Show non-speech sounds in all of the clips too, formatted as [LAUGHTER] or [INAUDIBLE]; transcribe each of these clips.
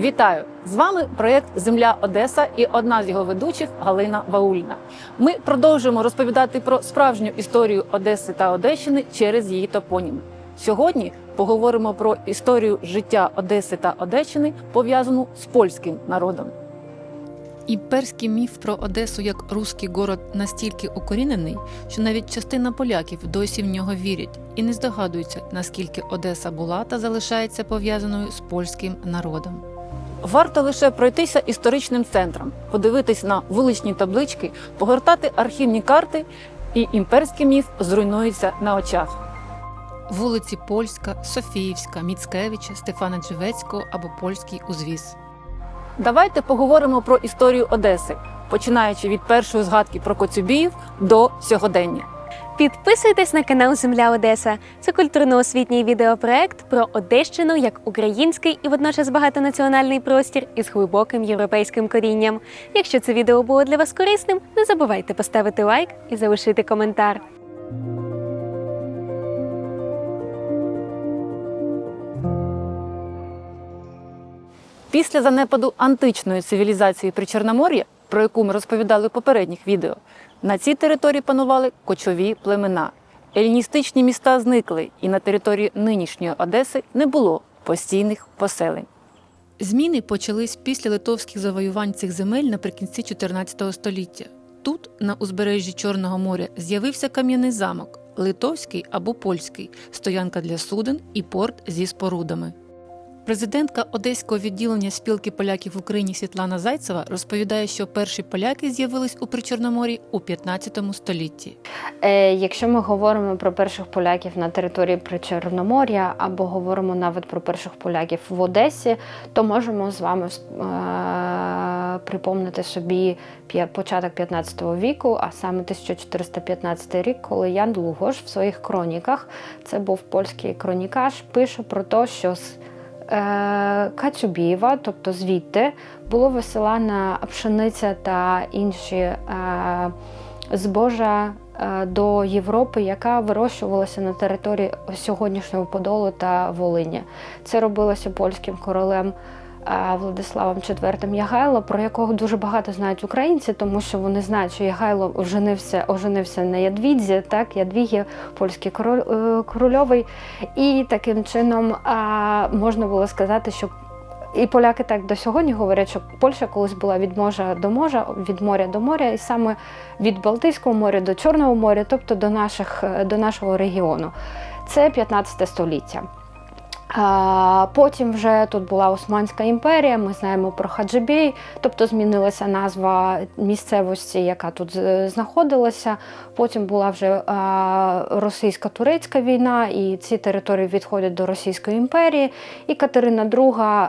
Вітаю! З вами проєкт Земля Одеса і одна з його ведучих Галина Ваульна. Ми продовжуємо розповідати про справжню історію Одеси та Одещини через її топоніми. Сьогодні поговоримо про історію життя Одеси та Одещини, пов'язану з польським народом. Імперський міф про Одесу як руський город настільки укорінений, що навіть частина поляків досі в нього вірять і не здогадуються, наскільки Одеса була та залишається пов'язаною з польським народом. Варто лише пройтися історичним центром, подивитись на вуличні таблички, погортати архівні карти, і імперський міф зруйнується на очах. Вулиці Польська, Софіївська, Міцкевича, Стефана Джевецького або Польський узвіз. Давайте поговоримо про історію Одеси, починаючи від першої згадки про Коцюбіїв до сьогодення. Підписуйтесь на канал Земля Одеса. Це культурно-освітній відеопроект про Одещину як український і водночас багатонаціональний простір із глибоким європейським корінням. Якщо це відео було для вас корисним, не забувайте поставити лайк і залишити коментар. Після занепаду античної цивілізації Причорномор'я, про яку ми розповідали в попередніх відео, на цій території панували кочові племена. Еліністичні міста зникли, і на території нинішньої Одеси не було постійних поселень. Зміни почались після литовських завоювань цих земель наприкінці 14 століття. Тут, на узбережжі Чорного моря, з'явився кам'яний замок литовський або польський, стоянка для суден і порт зі спорудами. Президентка одеського відділення спілки поляків в Україні Світлана Зайцева розповідає, що перші поляки з'явились у Причорномор'ї у 15 столітті. Е, Якщо ми говоримо про перших поляків на території Причорномор'я або говоримо навіть про перших поляків в Одесі, то можемо з вами е, припомнити собі початок 15 віку, а саме 1415 рік, коли Ян Лугош в своїх хроніках, це був польський хронікаж, пише про те, що з Кацюбієва, тобто звідти, було висилана пшениця та інші е, збожа е, до Європи, яка вирощувалася на території сьогоднішнього Подолу та Волині. Це робилося польським королем. Е, Владиславом IV Ягайло, про якого дуже багато знають українці, тому що вони знають, що Ягайло оженився, оженився на Ядвідзі, так, Ядвігі, польський король, е, корольовий. І таким чином а, можна було сказати, що і поляки так до сьогодні говорять, що Польща колись була від моря до моря, від моря до моря, і саме від Балтійського моря до Чорного моря, тобто до, наших, е, до нашого регіону. Це 15 століття. Потім вже тут була Османська імперія, ми знаємо про Хаджибей, тобто змінилася назва місцевості, яка тут знаходилася. Потім була вже російсько-турецька війна, і ці території відходять до Російської імперії. І Катерина II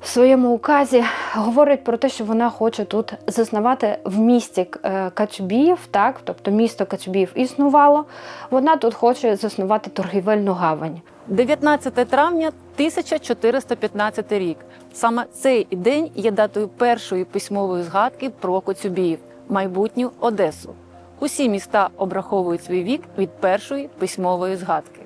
в своєму указі говорить про те, що вона хоче тут заснувати в місті е, Кацюбіїв, так, тобто місто Кацюбіїв існувало. Вона тут хоче заснувати торгівельну гавань. 19 травня 1415 рік. Саме цей день є датою першої письмової згадки про Коцюбіїв, майбутню Одесу. Усі міста обраховують свій вік від першої письмової згадки.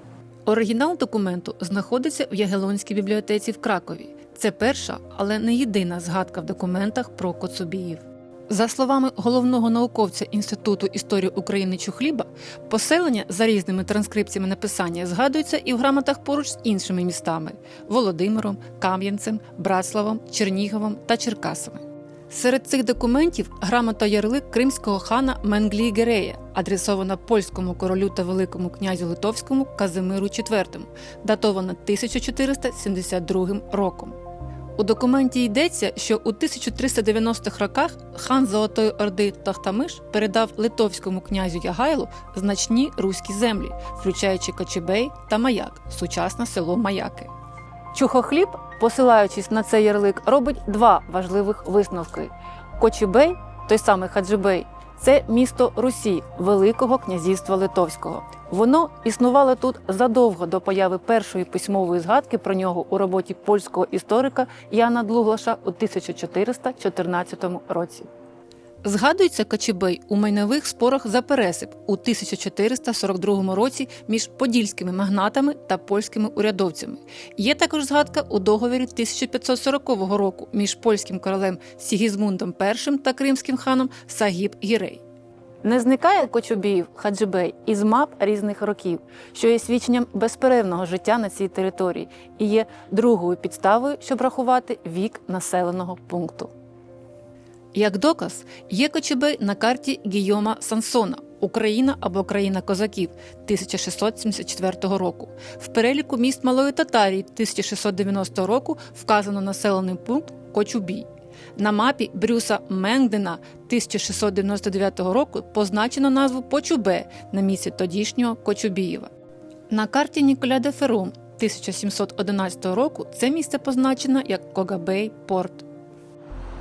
Оригінал документу знаходиться в Ягелонській бібліотеці в Кракові. Це перша, але не єдина згадка в документах про Коцюбіїв. За словами головного науковця Інституту історії України Чухліба, поселення за різними транскрипціями написання згадується і в грамотах поруч з іншими містами Володимиром, Кам'янцем, Братславом, Черніговом та Черкасами. Серед цих документів грамота ярлик кримського хана Менглі Герея, адресована польському королю та великому князю Литовському Казимиру IV, датована 1472 роком. У документі йдеться, що у 1390-х роках хан Золотої Орди Тахтамиш передав литовському князю Ягайлу значні руські землі, включаючи Кочебей та Маяк, сучасне село Маяки. Чухохліб, посилаючись на цей ярлик, робить два важливих висновки: Кочубей, той самий Хаджибей, це місто Русі, Великого князівства Литовського. Воно існувало тут задовго до появи першої письмової згадки про нього у роботі польського історика Яна Длуглаша у 1414 році. Згадується Кочубей у майнових спорах за пересип у 1442 році між подільськими магнатами та польськими урядовцями. Є також згадка у договорі 1540 року між польським королем Сігізмундом І та кримським ханом Сагіб Гірей. Не зникає Кочубіїв Хаджибей із мап різних років, що є свідченням безперервного життя на цій території і є другою підставою, щоб рахувати вік населеного пункту. Як доказ, є Кочубей на карті Гійома Сансона Україна або країна козаків 1674 року. В переліку міст Малої Татарії 1690 року вказано населений пункт Кочубій. На мапі Брюса Менгдена 1699 року позначено назву Почубе на місці тодішнього Кочубієва. На карті Ніколя де Ферум 1711 року це місце позначено як Когабей Порт.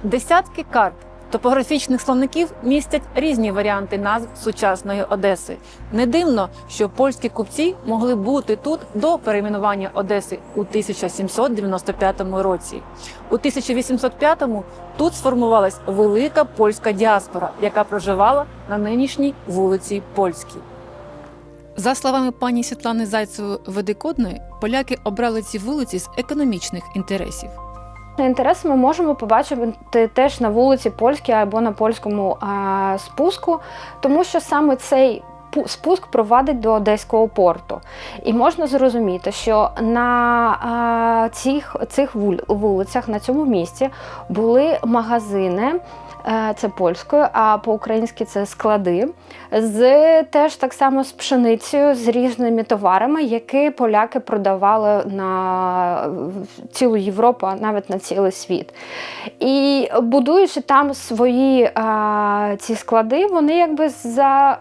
Десятки карт топографічних словників містять різні варіанти назв сучасної Одеси. Не дивно, що польські купці могли бути тут до перейменування Одеси у 1795 році. У 1805-му тут сформувалась велика польська діаспора, яка проживала на нинішній вулиці Польській. За словами пані Світлани Зайцевої Ведикодної, поляки обрали ці вулиці з економічних інтересів. Інтерес ми можемо побачити теж на вулиці Польській або на польському спуску, тому що саме цей спуск провадить до Одеського порту. І можна зрозуміти, що на цих, цих вулицях, на цьому місці, були магазини. е, Це польською, а по-українськи це склади, з теж так само з пшеницею, з різними товарами, які поляки продавали на цілу Європу, а навіть на цілий світ. І будуючи там свої а, ці склади, вони якби за,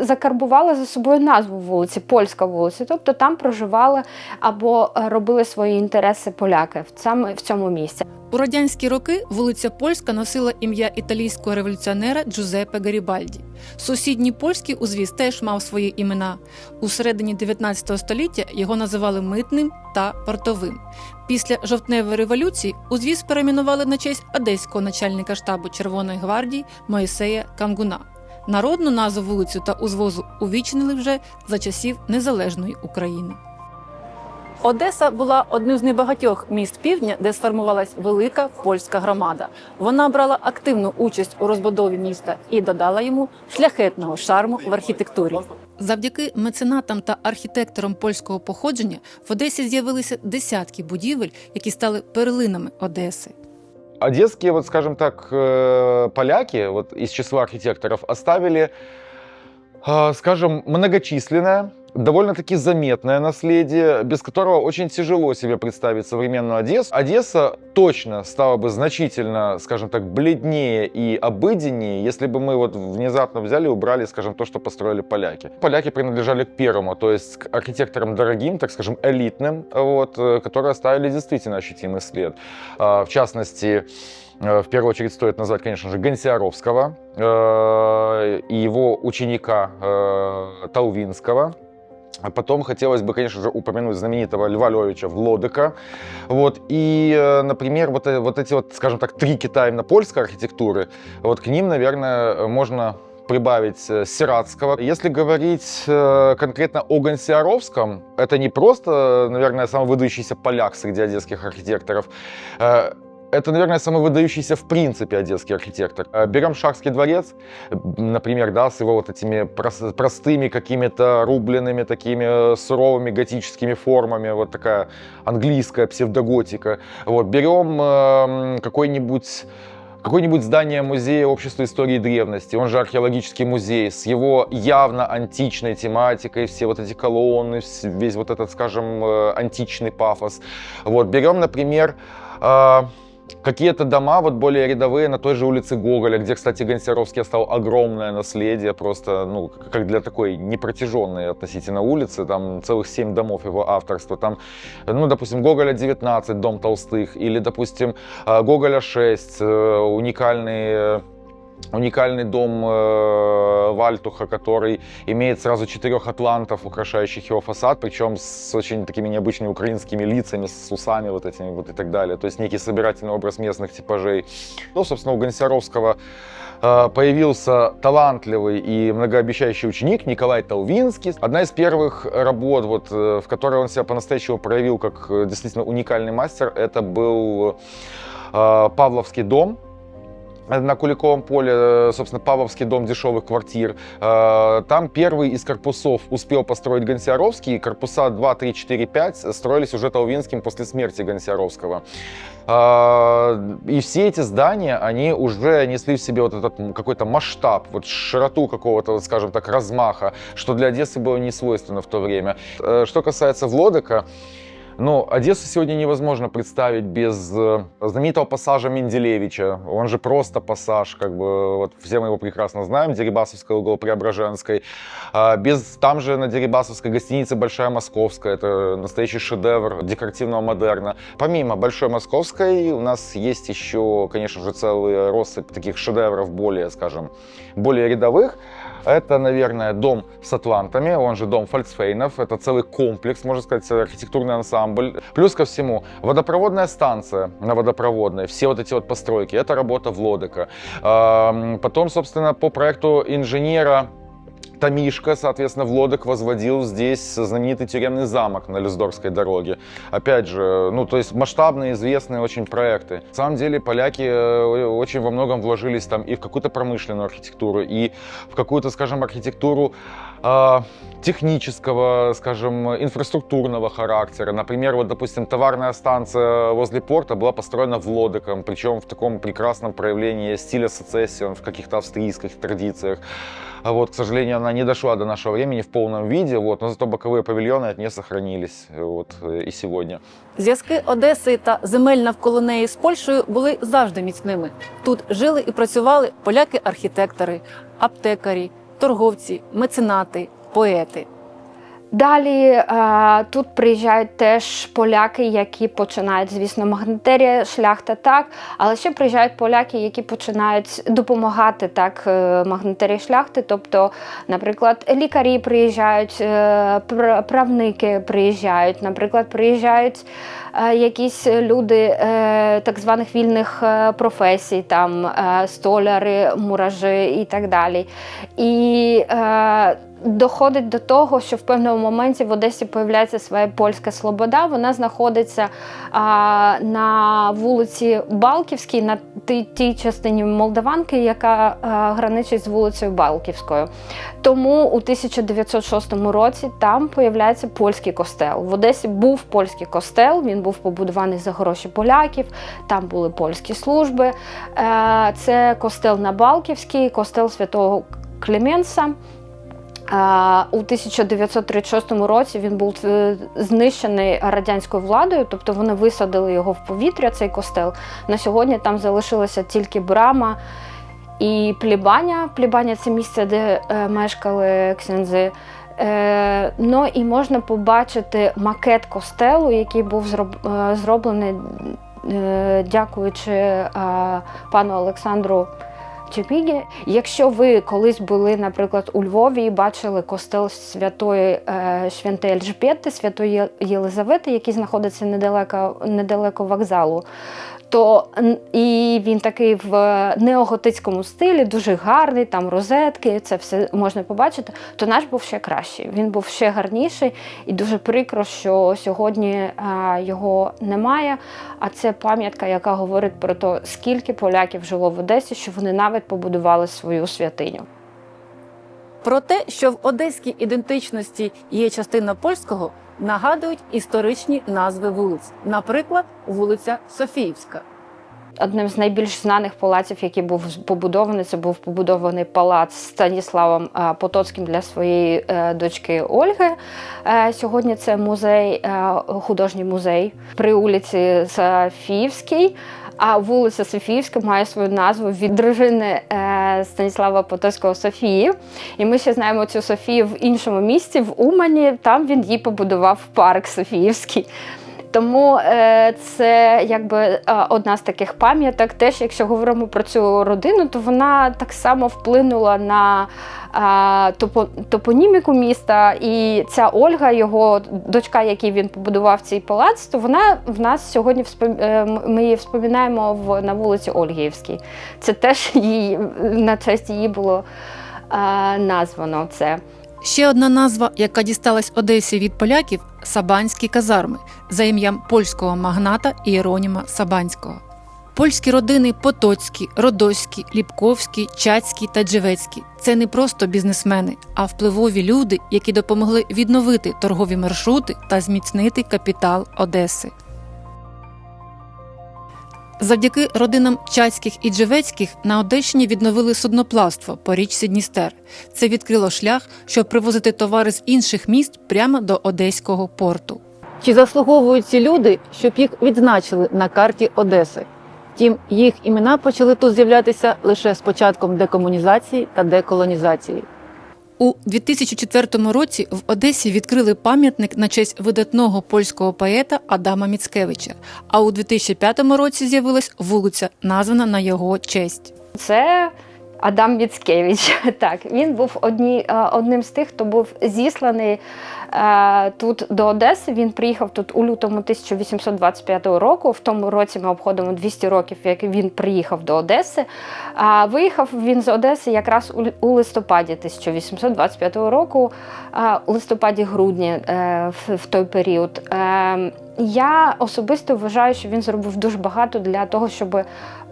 закарбували за собою назву вулиці, польська вулиця. Тобто там проживали або робили свої інтереси поляки саме в цьому місці. У радянські роки вулиця Польська носила ім'я італійського революціонера Джузеппе Гарібальді. Сусідній польський узвіз теж мав свої імена. У середині 19 століття його називали митним та портовим. Після жовтневої революції узвіз перейменували на честь одеського начальника штабу Червоної гвардії Моїсея Камгуна. Народну назву вулицю та узвозу увічнили вже за часів незалежної України. Одеса була одним з небагатьох міст півдня, де сформувалась велика польська громада. Вона брала активну участь у розбудові міста і додала йому шляхетного шарму в архітектурі. Завдяки меценатам та архітекторам польського походження в Одесі з'явилися десятки будівель, які стали перлинами Одеси. Одесские, вот скажем так, э, поляки вот из числа архитекторов оставили, э, скажем, многочисленное, довольно-таки заметное наследие, без которого очень тяжело себе представить современную Одессу. Одесса точно стала бы значительно, скажем так, бледнее и обыденнее, если бы мы вот внезапно взяли и убрали, скажем, то, что построили поляки. Поляки принадлежали к первому, то есть к архитекторам дорогим, так скажем, элитным, вот, э, которые оставили действительно ощутимый след. А, В частности, э, в первую очередь стоит назвать, конечно же, Гонсиаровского э, и его ученика э, Таувинского. А потом хотелось бы, конечно же, упомянуть знаменитого Льва Львовича Влодыка. Вот. И, э, например, вот, э- вот эти вот, скажем так, три кита именно польской архитектуры, вот к ним, наверное, можно прибавить э, Сиратского. Если говорить конкретно о Гонсиаровском, это не просто, наверное, самый выдающийся поляк среди одесских архитекторов. Это, наверное, самый выдающийся в принципе одесский архитектор. Э, Берем Шахский дворец, например, да, с его вот этими прос- простыми какими-то рубленными, такими э, суровыми готическими формами, вот такая английская псевдоготика. Вот, берем эм, какой-нибудь какое-нибудь здание музея общества истории древности, он же археологический музей, с его явно античной тематикой, все вот эти колонны, весь вот этот, скажем, э, античный пафос. Вот, берем, например, э, Какие-то дома, вот более рядовые, на той же улице Гоголя, где, кстати, Гонсяровский оставил огромное наследие, просто, ну, как для такой непротяженной относительно улицы, там целых семь домов его авторства, там, ну, допустим, Гоголя 19, дом Толстых, или, допустим, э, Гоголя 6, э, уникальный э, уникальный дом э, Вальтуха, который имеет сразу четырех атлантов, украшающих его фасад, причем с очень такими необычными украинскими лицами, с усами вот этими вот и так далее. То есть некий собирательный образ местных типажей. Ну, собственно, у Гонсяровского э, появился талантливый и многообещающий ученик Николай Толвинский. Одна из первых работ, вот, э, в которой он себя по-настоящему проявил как действительно уникальный мастер, это был Павловский дом, на Куликовом поле, э, собственно, Павловский дом дешевых квартир. Э, Там первый из корпусов успел построить Гонсяровский. Корпуса 2, 3, 4, 5 строились уже Толвинским после смерти Гонсяровского. Э, И все эти здания, они уже несли в себе вот этот какой-то масштаб, вот широту какого-то, скажем так, размаха, что для Одессы было не свойственно в то время. Э, Что касается Влодока, ну, Одессу сегодня невозможно представить без э, знаменитого пассажа Менделевича. Он же просто пассаж, как бы, вот все мы его прекрасно знаем, Дерибасовская угол Преображенской. А, Без там же на Дерибасовской гостинице Большая Московская. Это настоящий шедевр декоративного модерна. Помимо Большой Московской у нас есть еще, конечно же, целый россыпь таких шедевров более, скажем, более рядовых. Это, наверное, дом с атлантами, он же дом Фольксфейнов. Это целый комплекс, можно сказать, архитектурный ансамбль. Плюс ко всему, водопроводная станция на водопроводной, все вот эти вот постройки, это работа Влодека. Ам, Потом, собственно, по проекту инженера Тамишка, соответственно, Влодок возводил здесь знаменитый тюремный замок на Люздорской дороге. Опять же, ну, то есть масштабные, известные очень проекты. На самом деле поляки э, очень во многом вложились там и в какую-то промышленную архитектуру, и в какую-то, скажем, архитектуру а, технического, скажем, инфраструктурного характера. Например, вот, допустим, товарная станция возле порта была построена Влодоком, причем в таком прекрасном проявлении стиля сецессион в каких-то австрийских традициях. А вот, к сожалению, она не дошла до нашего времени в полном виде, вот, но зато боковые павильоны от нее сохранились вот, э, и сегодня. Зв'язки Одеси та земель навколо неї з Польщею були завжди міцними. Тут жили і працювали поляки-архітектори, аптекарі, торговці, меценати, поети. Далі е, тут приїжджають теж поляки, які починають, звісно, магнатерія, шляхта так, але ще приїжджають поляки, які починають допомагати так е, магнатерії шляхти. Тобто, наприклад, лікарі приїжджають, е, правники приїжджають, наприклад, приїжджають якісь люди так званих вільних професій, там столяри, муражі і так далі. І доходить до того, що в певному моменті в Одесі появляється своя польська слобода. Вона знаходиться а, на вулиці Балківській, на тій, частині Молдаванки, яка а, граничить з вулицею Балківською. Тому у 1906 році там появляється польський костел. В Одесі був польський костел, він був побудований за гроші поляків, там були польські служби. Е, Це костел на Балківській, костел святого Клеменса. У 1936 році він був е, знищений радянською владою, тобто вони висадили його в повітря, цей костел. На сьогодні там залишилася тільки брама і плібаня. Плібаня це місце, де е, мешкали ксензи. Е, ну і можна побачити макет костелу, який був зроблений, дякуючи пану Олександру Чепігі. Якщо ви колись були, наприклад, у Львові і бачили костел святої е, Швентої Ельжбети, святої Єлизавети, який знаходиться недалеко, недалеко вокзалу, то і він такий в неоготицькому стилі, дуже гарний, там розетки, це все можна побачити, то наш був ще кращий. Він був ще гарніший, і дуже прикро, що сьогодні е, його немає. А це пам'ятка, яка говорить про те, скільки поляків жило в Одесі, що вони навіть побудували свою святиню. Про те, що в одеській ідентичності є частина польського, нагадують історичні назви вулиць, наприклад, вулиця Софіївська. Одним з найбільш знаних палаців, який був побудований, це був побудований палац Станіславом е, Потоцьким для своєї е, дочки Ольги. Е, Сьогодні це музей, художній музей при вулиці Софіївській. А вулиця Софіївська має свою назву від дружини е, Станіслава Потоцького Софії. І ми ще знаємо цю Софію в іншому місті, в Умані. Там він їй побудував парк Софіївський. Тому е, це якби е, одна з таких пам'яток. Теж, якщо говоримо про цю родину, то вона так само вплинула на е, топо, топоніміку міста. І ця Ольга, його дочка, якій він побудував цей палац, то вона в нас сьогодні ми її вспоминаємо на вулиці Ольгіївській. Це теж її на честь її було названо це. Ще одна назва, яка дісталась Одесі від поляків Сабанські казарми за ім'ям польського магната Іероніма Сабанського. Польські родини Потоцькі, Родоські, Ліпковські, Чацькі та Джевецькі це не просто бізнесмени, а впливові люди, які допомогли відновити торгові маршрути та зміцнити капітал Одеси. Завдяки родинам Чацьких і Джевецьких на Одещині відновили судноплавство по річці Дністер. Це відкрило шлях, щоб привозити товари з інших міст прямо до одеського порту. Чи заслуговують ці люди, щоб їх відзначили на карті Одеси? Втім, їх імена почали тут з'являтися лише з початком декомунізації та деколонізації. У 2004 році в Одесі відкрили пам'ятник на честь видатного польського поета Адама Міцкевича. А у 2005 році з'явилась вулиця, названа на його честь. Це Адам Міцкевич. [LAUGHS] Так, він був одні, е, одним з тих, хто був зісланий е, тут до Одеси. Він приїхав тут у лютому 1825 року. В тому році ми обходимо 200 років, як він приїхав до Одеси. А виїхав він з Одеси якраз у, листопаді 1825 року, у листопаді-грудні е, в, той період. Е, я особисто вважаю, що він зробив дуже багато для того, щоб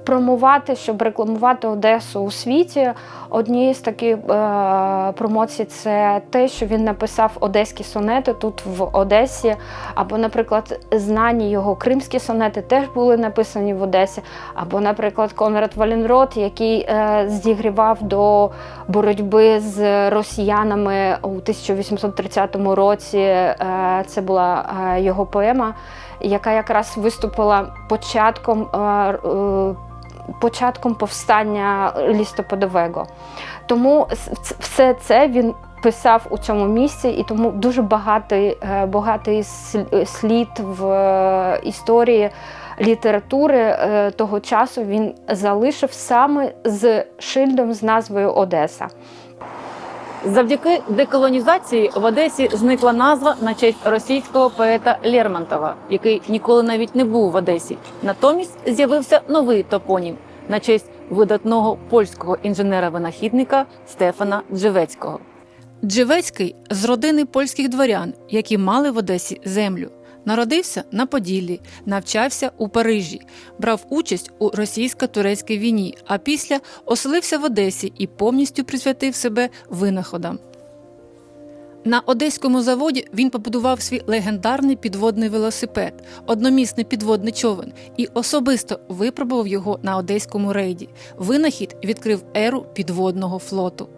промувати, щоб рекламувати Одесу у світі. Однією з таких е, промоцій це те, що він написав одеські сонети тут в Одесі. Або, наприклад, знані його кримські сонети теж були написані в Одесі. Або, наприклад, Конрад Валенрот, який е, зігрівав до боротьби з росіянами у 1830 році. Е, це була е, його поема, яка якраз виступила початком. е, е, початком повстання листопадового. Тому все це він писав у цьому місці, і тому дуже багатий, е, багатий слід в е, історії літератури е, того часу він залишив саме з шильдом з назвою Одеса. Завдяки деколонізації в Одесі зникла назва на честь російського поета Лермонтова, який ніколи навіть не був в Одесі. Натомість з'явився новий топонім на честь видатного польського інженера-винахідника Стефана Джевецького. Джевецький з родини польських дворян, які мали в Одесі землю. Народився на Поділлі, навчався у Парижі, брав участь у російсько-турецькій війні, а після оселився в Одесі і повністю присвятив себе винаходам. На одеському заводі він побудував свій легендарний підводний велосипед, одномісний підводний човен, і особисто випробував його на одеському рейді. Винахід відкрив еру підводного флоту.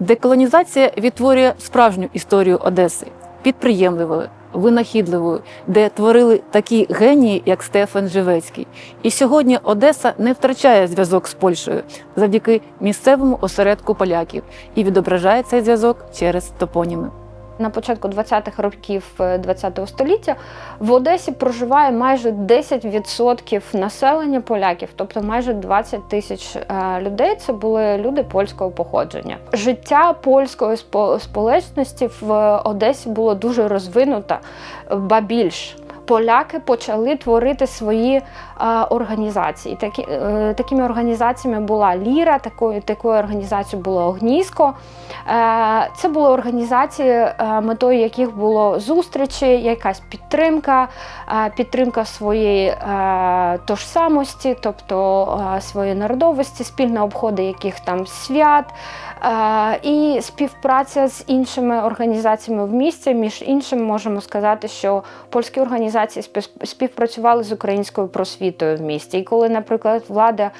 Деколонізація відтворює справжню історію Одеси підприємливою, винахідливою, де творили такі генії, як Стефан Живецький. І сьогодні Одеса не втрачає зв'язок з Польщею завдяки місцевому осередку поляків і відображає цей зв'язок через топоніми. На початку 20-х років ХХ століття в Одесі проживає майже 10% населення поляків, тобто майже 20 тисяч е, людей. Це були люди польського походження. Життя польської спо- сполечності в Одесі було дуже розвинуто, ба більш. Поляки почали творити свої е, організації. Такі, е, такими організаціями була Ліра, такою, такою організацією було Огніско. Е, Це були організації, метою яких було зустрічі, якась підтримка, підтримка своєї е, тожсамості, тобто своєї народовості, спільне обходи яких там свят і співпраця з іншими організаціями в місті. Між іншим, можемо сказати, що польські організації співпрацювали з українською просвітою в місті. І коли, наприклад, влада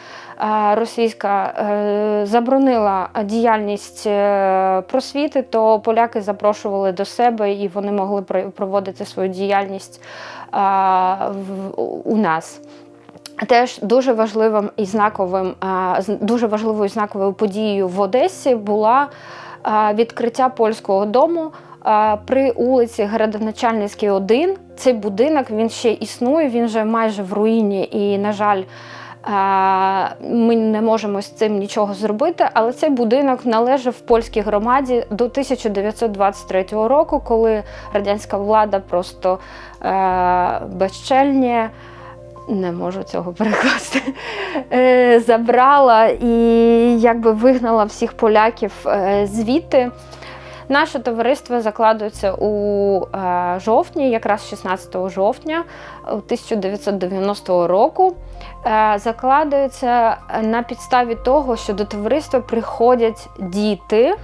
е, російська е, заборонила діяльність е, просвіти, то поляки запрошували до себе і вони могли про- проводити свою діяльність е, у нас. Теж дуже важливим і знаковим, дуже важливою знаковою подією в Одесі була відкриття польського дому при вулиці Градоначальницькій 1. Цей будинок він ще існує, він вже майже в руїні, і, на жаль, ми не можемо з цим нічого зробити. Але цей будинок належав польській громаді до 1923 року, коли радянська влада просто е, безчельні, не можу цього перекласти, е, забрала і якби вигнала всіх поляків е, звідти. Наше товариство закладується у е, жовтні, якраз 16 жовтня 1990 року. Закладується на підставі того, що до товариства приходять діти,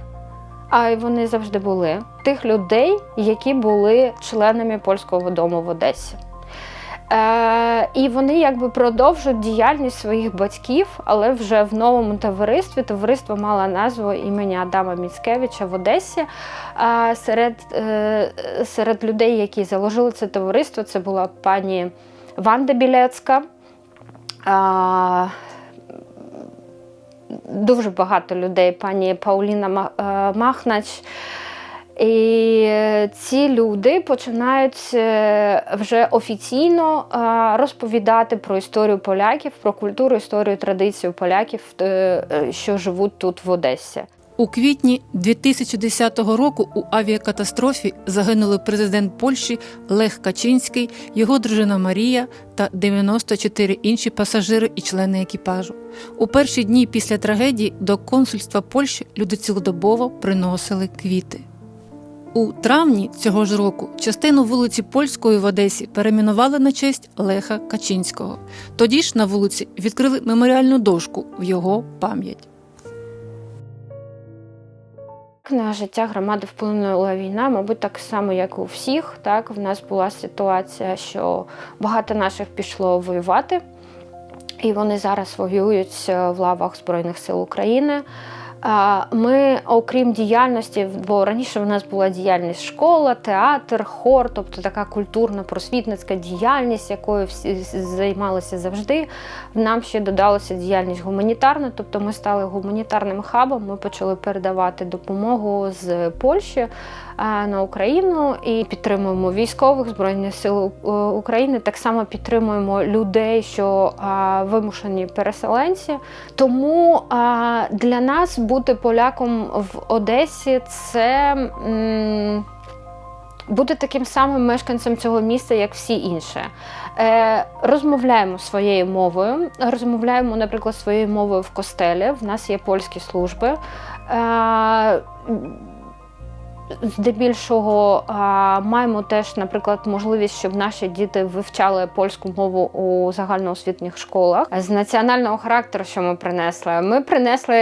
а й вони завжди були, тих людей, які були членами польського дому в Одесі. Е, і вони якби продовжують діяльність своїх батьків, але вже в новому товаристві. Товариство мало назву імені Адама Міцкевича в Одесі. А серед, е, серед людей, які заложили це товариство, це була пані Ванда Білецька. А, дуже багато людей, пані Пауліна е, Махнач. І ці люди починають е, вже офіційно е, розповідати про історію поляків, про культуру, історію, традицію поляків, е, е, що живуть тут в Одесі. У квітні 2010 року у авіакатастрофі загинули президент Польщі Лех Качинський, його дружина Марія та 94 інші пасажири і члени екіпажу. У перші дні після трагедії до консульства Польщі люди цілодобово приносили квіти. У травні цього ж року частину вулиці Польської в Одесі перейменували на честь Леха Качинського. Тоді ж на вулиці відкрили меморіальну дошку в його пам'ять. На життя громади вплинула війна, мабуть, так само, як у всіх. Так, в нас була ситуація, що багато наших пішло воювати, і вони зараз воюють е, в лавах Збройних сил України. Ми, окрім діяльності, бо раніше в нас була діяльність школа, театр, хор, тобто така культурно-просвітницька діяльність, якою всі займалися завжди. Нам ще додалася діяльність гуманітарна, тобто ми стали гуманітарним хабом. Ми почали передавати допомогу з Польщі на Україну і підтримуємо військових збройних сил України. Так само підтримуємо людей, що вимушені переселенці. Тому для нас бути поляком в Одесі це. м, бути таким самим мешканцем цього міста, як всі інші. Е, розмовляємо своєю мовою, розмовляємо, наприклад, своєю мовою в костелі. В нас є польські служби. Е, Здебільшого маємо теж, наприклад, можливість, щоб наші діти вивчали польську мову у загальноосвітніх школах. З національного характеру, що ми принесли, ми принесли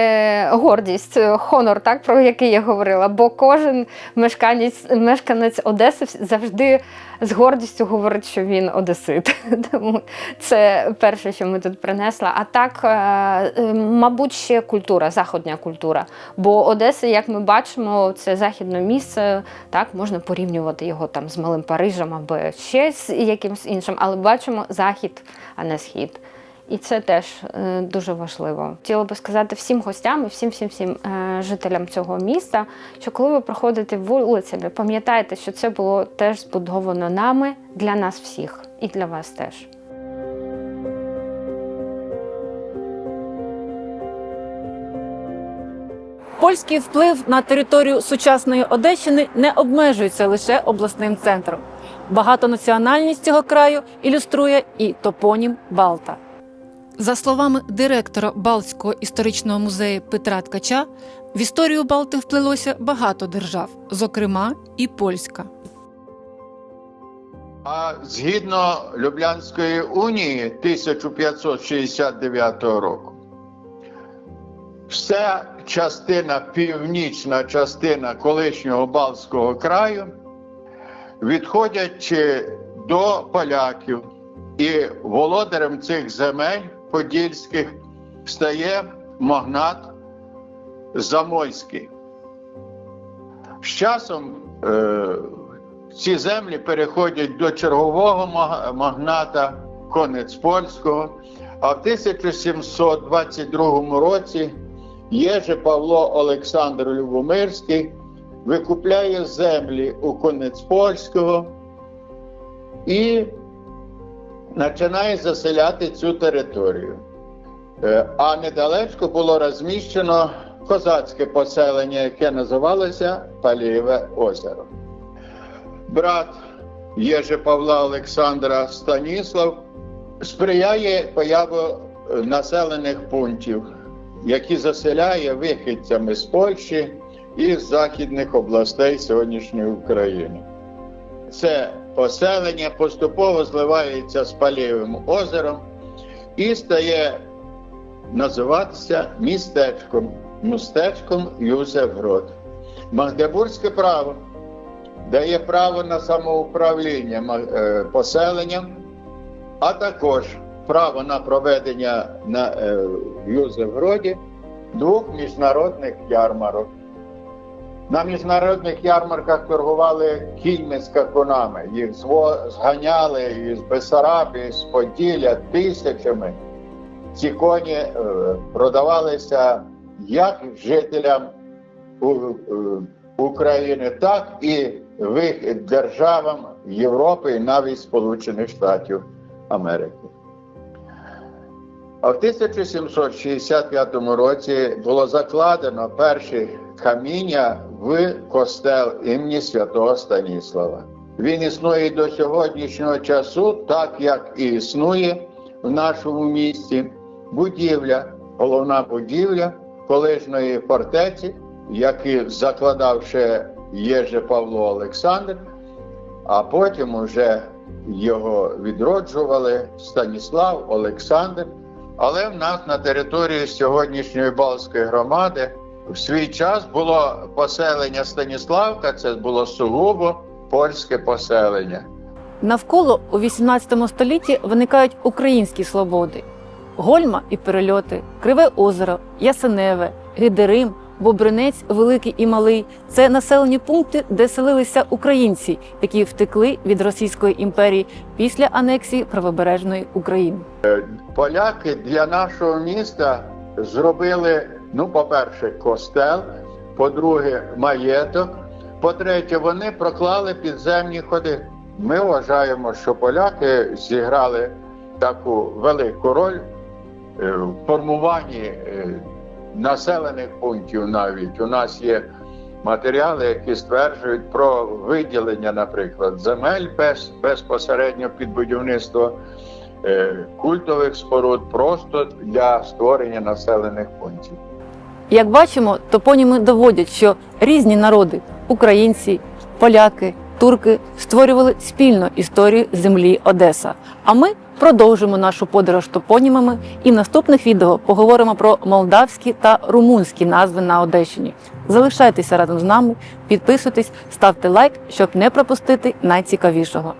гордість, хонор, так про який я говорила. Бо кожен мешканець, мешканець Одеси завжди з гордістю говорить, що він одесит. [LAUGHS] Тому це перше, що ми тут принесла. А так, е, е, мабуть, ще культура, заходня культура. Бо Одеса, як ми бачимо, це західне місце. Так можна порівнювати його там з малим Парижем або ще з якимось іншим, але бачимо захід, а не схід. І це теж е, дуже важливо. Хотіла би сказати всім гостям і всім всім всім е, жителям цього міста, що коли ви проходите вулицями, пам'ятайте, що це було теж збудовано нами для нас всіх і для вас теж. Польський вплив на територію сучасної Одещини не обмежується лише обласним центром. Багатонаціональність цього краю ілюструє і топонім Балта. За словами директора Балтського історичного музею Петра Ткача, в історію Балти вплилося багато держав, зокрема і польська. А згідно Люблянської унії 1569 року, вся частина, північна частина колишнього Балтського краю відходять до поляків, і володарем цих земель подільських стає магнат Замойський. З часом е, ці землі переходять до чергового магната конець польського. А в 1722 році Єже Павло Олександр Любомирський викупляє землі у Конецпольського і починає заселяти цю територію. Е, А недалечко було розміщено козацьке поселення, яке називалося Палієве озеро. Брат Єжи Павла Олександра Станіслав сприяє появу е, населених пунктів, які заселяє вихідцями з Польщі і з західних областей сьогоднішньої України. Це поселення поступово зливається з Палієвим озером і стає називатися містечком, містечком Юзефгрод. Магдебурзьке право дає право на самоуправління е, поселенням, а також право на проведення на е, Юзефгроді двох міжнародних ярмарок. На міжнародних ярмарках торгували кіньми з какунами. Їх зганяли із Бесарабії, з Поділля тисячами. Ці коні е, продавалися як жителям е, України, так і державам Європи і навіть Сполучених Штатів Америки. А в 1765 році було закладено перші каміння в костел імені святого Станіслава. Він існує до сьогоднішнього часу, так як і існує в нашому місті будівля, головна будівля колишньої фортеці, яку закладав ще Єже Павло Олександр, а потім уже його відроджували Станіслав, Олександр. Але в нас на території сьогоднішньої Балтської громади в свій час було поселення Станіславка, це було сугубо польське поселення. Навколо у 18 столітті виникають українські свободи: Гольма і перельоти, Криве озеро, Ясеневе, Гидерим, Бобринець, Великий і Малий це населені пункти, де селилися українці, які втекли від Російської імперії після анексії правобережної України. Поляки для нашого міста зробили, ну, по-перше, костел, по-друге, маєток. По-третє, вони проклали підземні ходи. Ми вважаємо, що поляки зіграли таку велику роль е, в формуванні е, населених пунктів навіть. У нас є матеріали, які стверджують про виділення, наприклад, земель без, безпосередньо під будівництво е, культових споруд просто для створення населених пунктів. Як бачимо, топоніми доводять, що різні народи українці, поляки, турки створювали спільну історію землі Одеса. А ми продовжимо нашу подорож топонімами і в наступних відео поговоримо про молдавські та румунські назви на Одещині. Залишайтеся разом з нами, підписуйтесь, ставте лайк, щоб не пропустити найцікавішого.